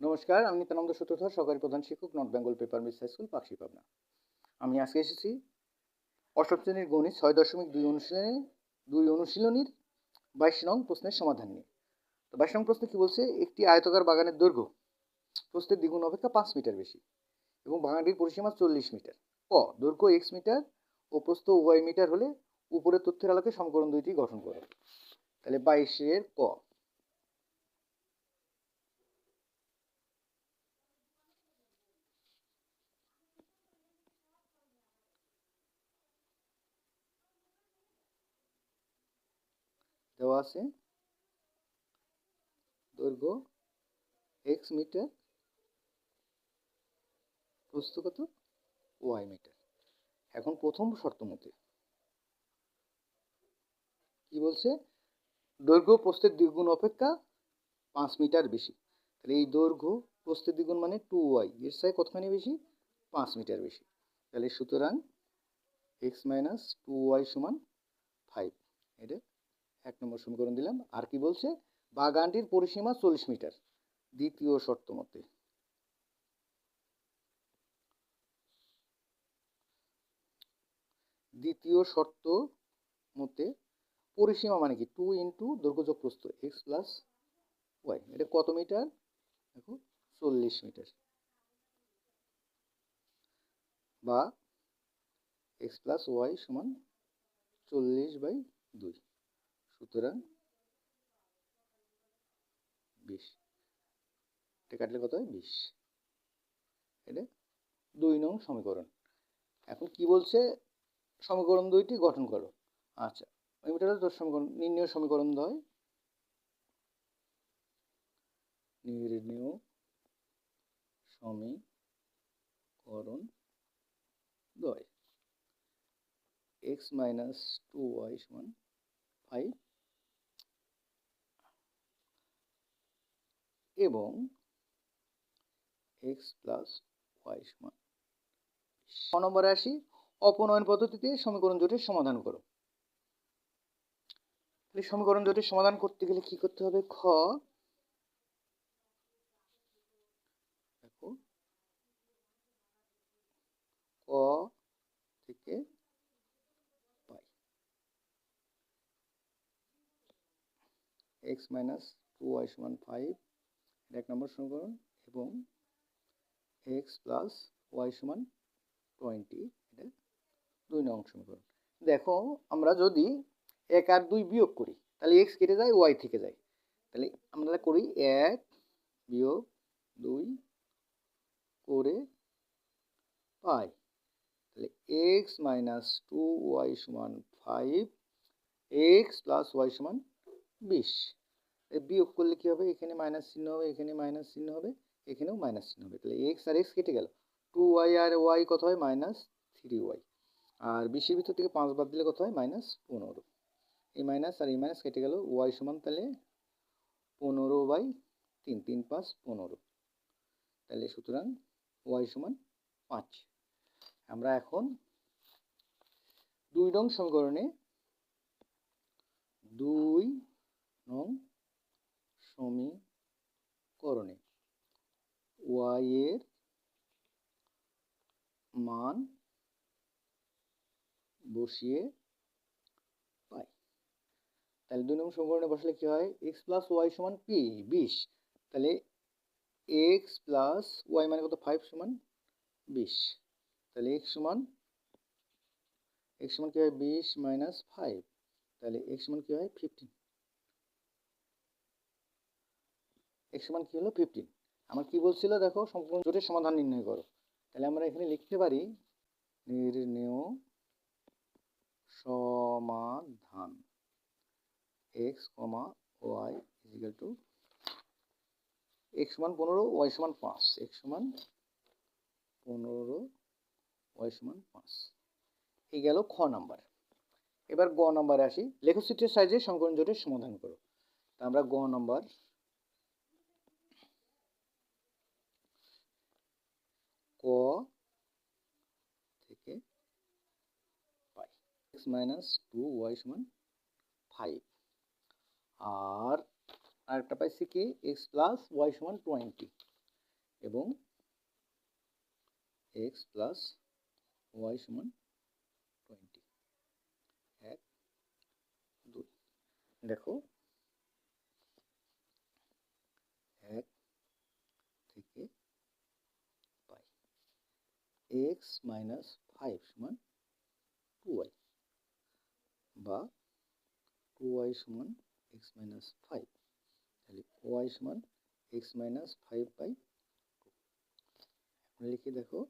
নমস্কার, আমি নিত্যানন্দ সূত্রধর সরকারি প্রধান শিক্ষক north Bengal paper mills high school Pakshi Pabna. আমি আজকে এসেছি অষ্টম শ্রেণির গণিত, ছয় দশমিক দুই অনুশীলনী, দুই অনুশীলনীর বাইশ নং প্রশ্নের সমাধান নিয়ে। তো বাইশ নং প্রশ্নে কী বলছে? একটি আয়তকার বাগানের দৈর্ঘ্য প্রস্তের দ্বিগুণ অপেক্ষা পাঁচ মিটার বেশি এবং বাগানটির পরিসীমা চল্লিশ মিটার। ক, দৈর্ঘ্য এক্স মিটার ও প্রস্থ ওয়াই মিটার হলে উপরের তথ্যের আলোকে সমীকরণ দুইটি গঠন করো। তাহলে বাইশের ক দেওয়া আছে। দৈর্ঘ্য এক্স মিটার প্রস্থ কত ওয়াই মিটার এখন প্রথম শর্ত মতে কি বলছে? দৈর্ঘ্য প্রস্থের দ্বিগুণ অপেক্ষা পাঁচ মিটার বেশি। তাহলে এই দৈর্ঘ্য প্রস্থের দ্বিগুণ মানে টু ওয়াই এর সাই কতখানি বেশি? পাঁচ মিটার বেশি। তাহলে সুতরাং এক্স মাইনাস টু ওয়াই সমান ফাইভ এটা এক নম্বর সমীকরণ দিলাম। আর কি বলছে? বাগানটির পরিসীমা চল্লিশ মিটার। দ্বিতীয় শর্ত মতে। দ্বিতীয় শর্ত মতে পরিসীমা মানে কি? টু ইন্টু দৈর্ঘ্যযোগ প্রস্থ এক্স প্লাস ওয়াই এটা কত মিটার? দেখো, চল্লিশ মিটার। বা এক্স প্লাস ওয়াই সমান চল্লিশ বাই দুই। সুতরাং বিশ। এটা কাটলে কত হয়? বিশ। এটা দুই নং সমীকরণ। এখন কি বলছে? সমীকরণ দুইটি গঠন করো। আচ্ছা মিটারে তোর সমীকরণ, নির্ণয় সমীকরণ হয়। নির্ণয় সমীকরণ দয় এক্স মাইনাস টু ওয়াই সমান ফাইভ এবং এক্স প্লাস ওয়াই সমান ছ নম্বরে আসি অপনয়ন পদ্ধতিতে সমীকরণ জোটের সমাধান করো। তাহলে সমীকরণ জোটের সমাধান করতে গেলে কি করতে হবে? খ ক থেকে পাই। এক্স মাইনাস টু ওয়াই সমান ফাইভ এক নম্বর সমীকরণ এবং এক্স প্লাস ওয়াই সমান টোয়েন্টি এটা দুই নং সমীকরণ। দেখো, আমরা যদি এক আর দুই বিয়োগ করি, তাহলে এক্স কেটে যায় ওয়াই থেকে যায়। তাহলে আমরা করি এক বিয়োগ দুই করে পাই। তাহলে এক্স মাইনাস টু ওয়াই সমান ফাইভ এক্স প্লাস ওয়াই সমান বিশ। বিয়োগ করলে কী হবে? এখানে মাইনাস চিহ্ন হবে, এখানে মাইনাস চিহ্ন হবে, এখানেও মাইনাস চিহ্ন হবে। তাহলে এক্স আর এক্স কেটে গেল। টু ওয়াই আর ওয়াই কত হয়? মাইনাস থ্রি ওয়াই আর বিশের ভিতর থেকে পাঁচ বাদ দিলে কত হয়? মাইনাস পনেরো। এই মাইনাস আর এই মাইনাস কেটে গেল। ওয়াই সমান তাহলে পনেরো বাই তিন তিন পাঁচ পনেরো। তাহলে সুতরাং ওয়াই সমান পাঁচ। আমরা এখন দুই নং সমীকরণে দুই নং সমীকরণে ওয়াই এর মান বসিয়ে পাই। তাহলে দুই নম্বর সমীকরণে বসলে কি হয়? এক্স প্লাস ওয়াই সমান পি বিশ। তাহলে এক্স প্লাস ওয়াই মানে কত? ফাইভ সমান বিশ। তাহলে এক্স সমান এক্স সমান কি হয়? বিশ মাইনাস ফাইভ তাহলে এক্স সমান কি হয়? ফিফটিন এক্স সমান কি হলো ফিফটিন আমার কি বলছিল দেখো, সম্পূর্ণ জোটের সমাধান নির্ণয় করো। তাহলে আমরা এখানে লিখতে পারি নির্ণয় সমাধান। X comma Y equal to X সমান পনেরো ওয়াই সমান পাঁচ। এক্স সমান পনেরো ওয়াই সমান পাঁচ। এই গেল খ নাম্বার। এবার গ নাম্বারে আসি। লেখচিত্রের সাইজে সংকলন জোটের সমাধান করো। তা আমরা গ নাম্বার ক থেকে পাই এক্স মাইনাস টু ওয়াই সমান ফাইভ আর আরেকটা পাইছি কি এক্স প্লাস ওয়াই সমান টোয়েন্টি এবং এক্স প্লাস ওয়াই সমান টোয়েন্টি এক, দুই। দেখো। এক থেকে পাই। এক্স মাইনাস ফাইভ সমান টু ওয়াই বা টু ওয়াই সমান এক্স মাইনাস ফাইভ তাহলে ওয়াই সমান X minus five by two লিখে দেখো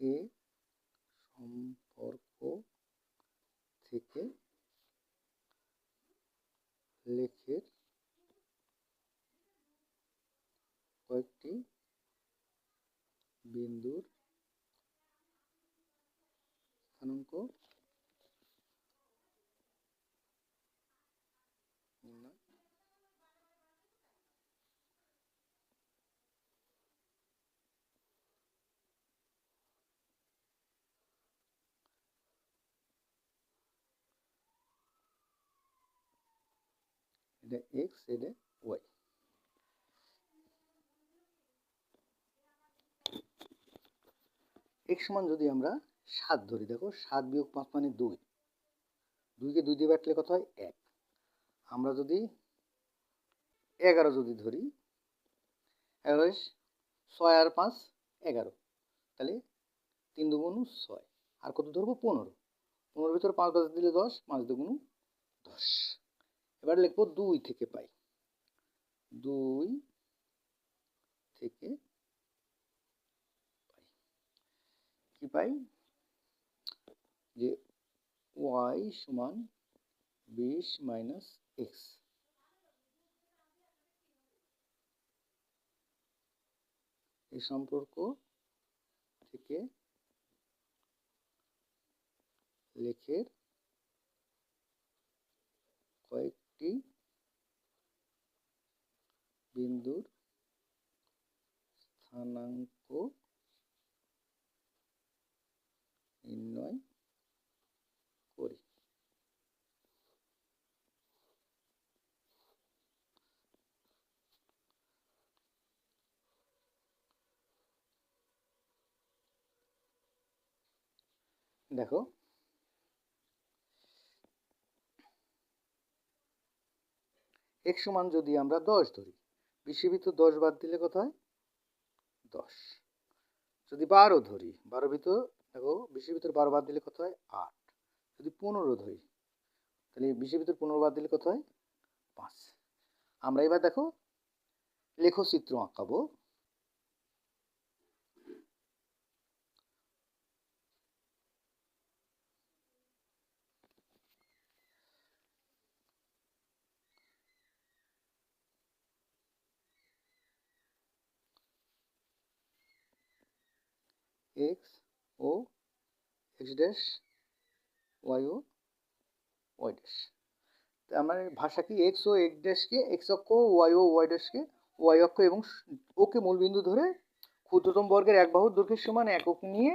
এ সম্পর্ক থেকে লেখের কয়েকটি বিন্দুর স্থানাঙ্ক এটা এক্স এটা ওয়াই এক্স সমান যদি আমরা সাত ধরি, দেখো সাত বিয়োগ পাঁচ মানে দুই। দুইকে দুই দিয়ে কাটলে কত হয়? এক। আমরা যদি এগারো যদি ধরি, এগারো ছয় আর পাঁচ এগারো। তাহলে তিন দুগুণ ছয়। আর কত ধরবো? পনেরো। পনেরোর ভিতরে পাঁচ দশ দিলে দশ, পাঁচ দুগুণ দশ। এবার লিখব দুই থেকে পাই। দুই থেকে কি পাই? যে ওয়াই সমান বিশ মাইনাস এক্স। এই সম্পর্ক থেকে লেখের কয়েকটি বিন্দুর স্থানাঙ্ক নির্ণয় করি। দেখো এক সমান যদি আমরা দশ ধরি বিশের ভিতর দশ বাদ দিলে কত হয়? দশ। যদি বারো ধরি, বারো ভিতর দেখো বিশ্বের ভিতর বারো বাদ দিলে কত হয়? আট। যদি পনেরো ধরি, তাহলে বিশের ভিতর পনেরো বাদ দিলে কত হয়? পাঁচ। আমরা এবার দেখো, লেখচিত্র আঁকাবো এক্স ও এক্স ড্যাশ ওয়াই ও ওয়াই ড্যাশ আমার ভাষা কি এক্স ও এক্স ড্যাশকে এক্স অক্ষ ওয়াই ও ওয়াই ড্যাশকে ওয়াই অক্ষ এবং ওকে মূলবিন্দু ধরে ক্ষুদ্রতম বর্গের এক বাহুর দৈর্ঘ্যের সমান একক নিয়ে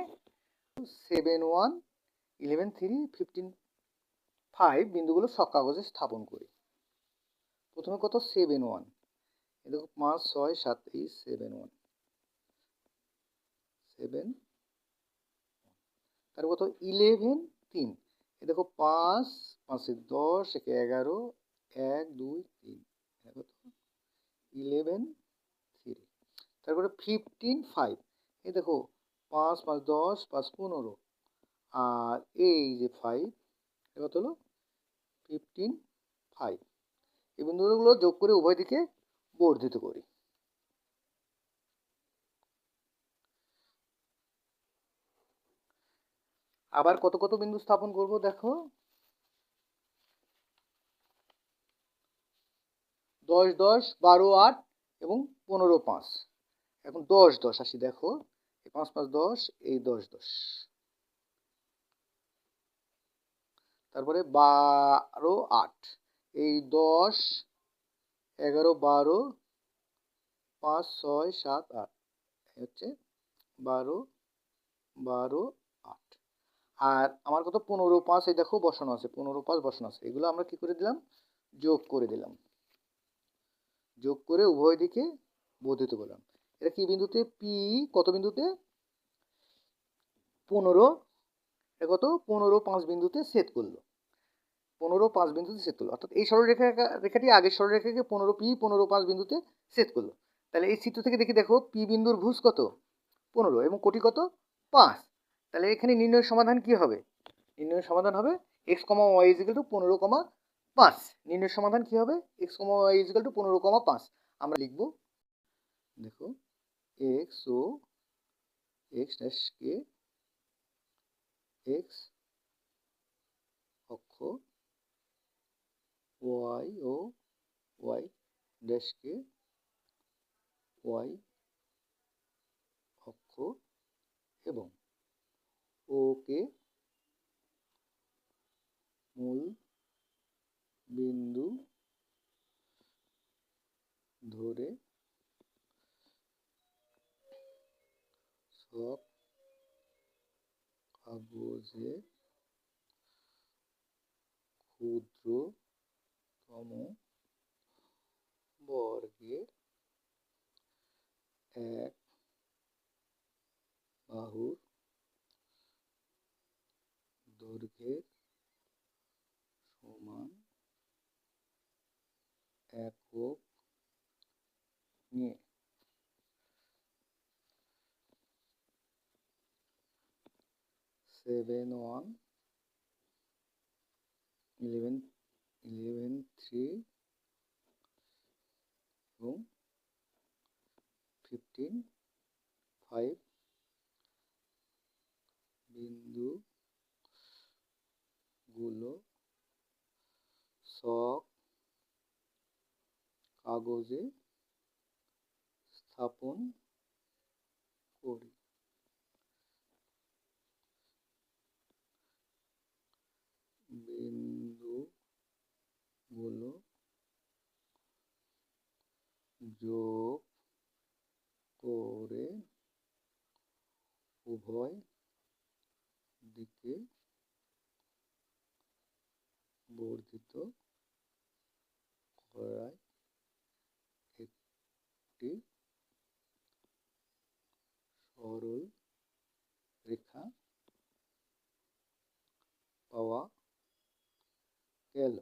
seven one eleven three fifteen five বিন্দুগুলো সব কাগজে স্থাপন করি। প্রথমে কত? সেভেন ওয়ান দেখো, পাঁচ, ছয়, সাত, এই সেভেন ওয়ান সেভেন তার কত? ইলেভেন তিন। এ দেখো পাঁচ, পাঁচে দশ, একে এগারো, এক, দুই, তিন। কত? ইলেভেন থ্রি তারপরে ফিফটিন ফাইভ এ দেখো পাঁচ পাঁচ, দশ, পাঁচ, পনেরো। আর এই যে ফাইভ কত হলো? ফিফটিন ফাইভ এই বিন্দুগুলো যোগ করে উভয় দিকে বর্ধিত করি। আবার কত কত বিন্দু স্থাপন করব দেখো? দশ দশ, বারো, আট এবং পনেরো, পাঁচ। এখন দশ দশ, আসি দেখো। পাঁচ পাঁচ, দশ, এই দশ দশ। তারপরে বারো, আট। এই দশ, এগারো, বারো, পাঁচ, ছয়, সাত, আট। হচ্ছে বারো বারো আর আমার কত? পনেরো পাঁচ, এই দেখো বসানো আছে, পনেরো পাঁচ বসানো আছে। এগুলো আমরা কি করে দিলাম? যোগ করে দিলাম। যোগ করে উভয় দিকে বর্ধিত করলাম। এটা কি বিন্দুতে? পি কত বিন্দুতে? পনেরো। কত? পনেরো পাঁচ বিন্দুতে সেট করল। পনেরো পাঁচ বিন্দুতে সেট করল। অর্থাৎ এই সরলরেখা রেখাটি আগের সরলরেখাকে পনেরো পি, পনেরো পাঁচ বিন্দুতে সেট করল। তাহলে এই চিত্র থেকে দেখি দেখো, পি বিন্দুর ভুজ কত? পনেরো এবং কোটি কত? পাঁচ। তাহলে এখানে নির্ণয়ের সমাধান কি হবে? নির্ণয়ের সমাধান হবে X comma Y equal to পনেরো কমা পাঁচ। নির্ণয়ের সমাধান কি হবে? X comma Y equal to পনেরো কমা পাঁচ। আমরা লিখব, দেখো এক্স ও এক্স ড্যাশ কে এক্স অক্ষ ওয়াই ও ওয়াই ড্যাশ কে ওয়াই অক্ষ এবং ওকে মূল বিন্দু ধরে সব কাগজে ক্ষুদ্রতম বর্গের এক বাহুর দৈর্ঘ্যের সমান একক নিয়ে। Seven one eleven eleven three এবং ফিফটিন ফাইভ বিন্দুগুলো শখ কাগজে স্থাপন করি। বিন্দুগুলো যোগ করে উভয় দিকে বর্ধিত করায় একটি সরল রেখা পাওয়া গেল।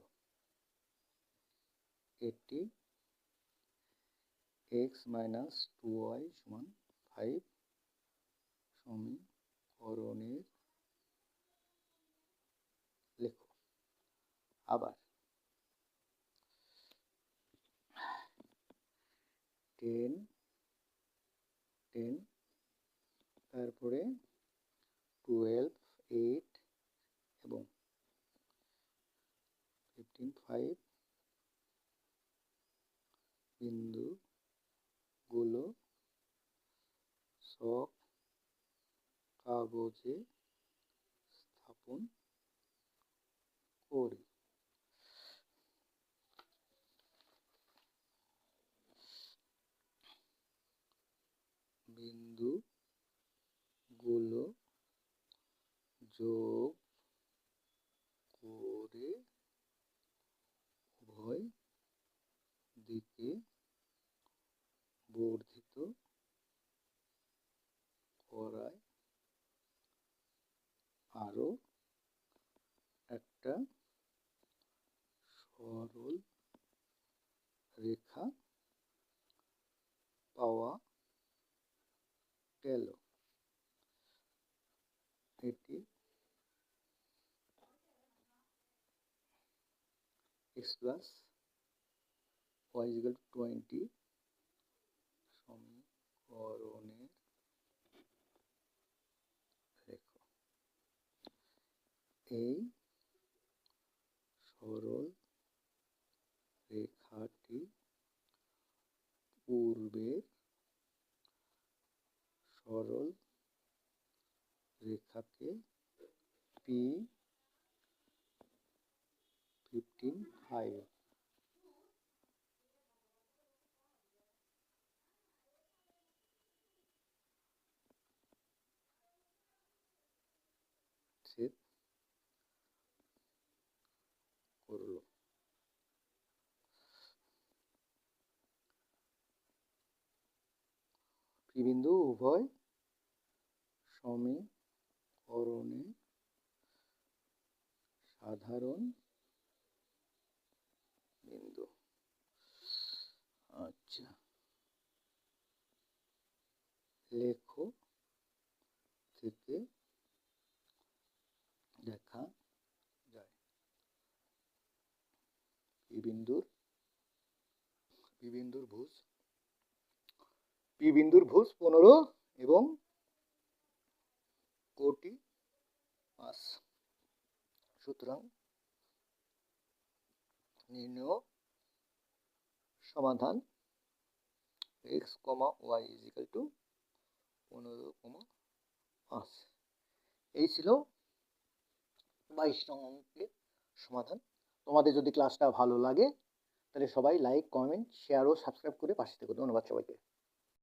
এটি এক্স মাইনাস টু ওয়াই সমান ফাইভ সমীকরণের লেখো আবার। টেন টেন তারপরে টুয়েলভ এইট এবং ফিফটিন ফাইভ বিন্দুগুলো সব কাগজে স্থাপন করি। বিন্দুগুলো যোগ করে উভয় দিকে বর্ধিত করায় আরও একটা সরল রেখা পাওয়া গেল এটি X plus Y equal twenty সমীকরণের রেখা। এই সরল রেখাটি পূর্বের সরল রেখাকে পি ফিফটিন ফাইভ ছেদ করল। বিন্দু উভয় সমীকরণে সাধারণ বিন্দু। আচ্ছা। লেখো থেকে দেখা যায়। পি বিন্দুর পি বিন্দুর ভুজ, পি বিন্দুর ভুজ পনেরো এবং কোটি পাঁচ। সুতরাং নির্ণয় সমাধান X comma Y equal to পনেরো কমা পাঁচ। এই ছিল বাইশ নং অঙ্কের সমাধান। তোমাদের যদি ক্লাসটা ভালো লাগে, তাহলে সবাই লাইক কমেন্ট শেয়ার ও সাবস্ক্রাইব করে পাশে থেকো ধন্যবাদ সবাইকে।